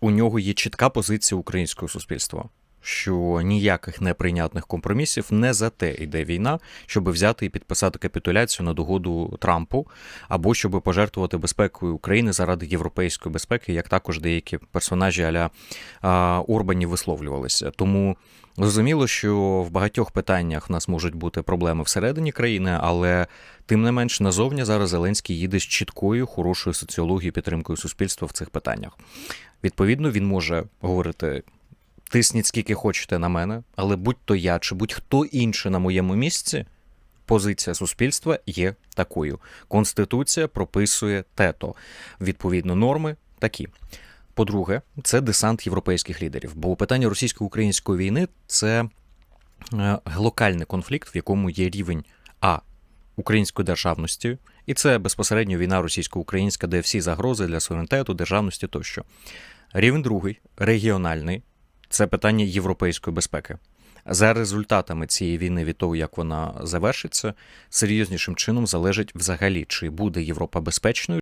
у нього є чітка позиція українського суспільства. Що ніяких неприйнятних компромісів не за те йде війна, щоб взяти і підписати капітуляцію на догоду Трампу, або щоб пожертвувати безпекою України заради європейської безпеки, як також деякі персонажі аля Орбані висловлювалися. Тому зрозуміло, що в багатьох питаннях в нас можуть бути проблеми всередині країни, але тим не менш назовні зараз Зеленський їде з чіткою, хорошою соціологією, підтримкою суспільства в цих питаннях. Відповідно, він може говорити. Тисніть скільки хочете на мене, але будь-то я чи будь-хто інший на моєму місці, позиція суспільства є такою. Конституція прописує тето. Відповідно, норми такі. По-друге, це десант європейських лідерів. Бо питання російсько-української війни це е, локальний конфлікт, в якому є рівень А української державності, і це безпосередньо війна російсько-українська, де всі загрози для суверенітету, державності тощо. Рівень другий регіональний це питання європейської безпеки. За результатами цієї війни від того, як вона завершиться, серйознішим чином залежить взагалі, чи буде Європа безпечною.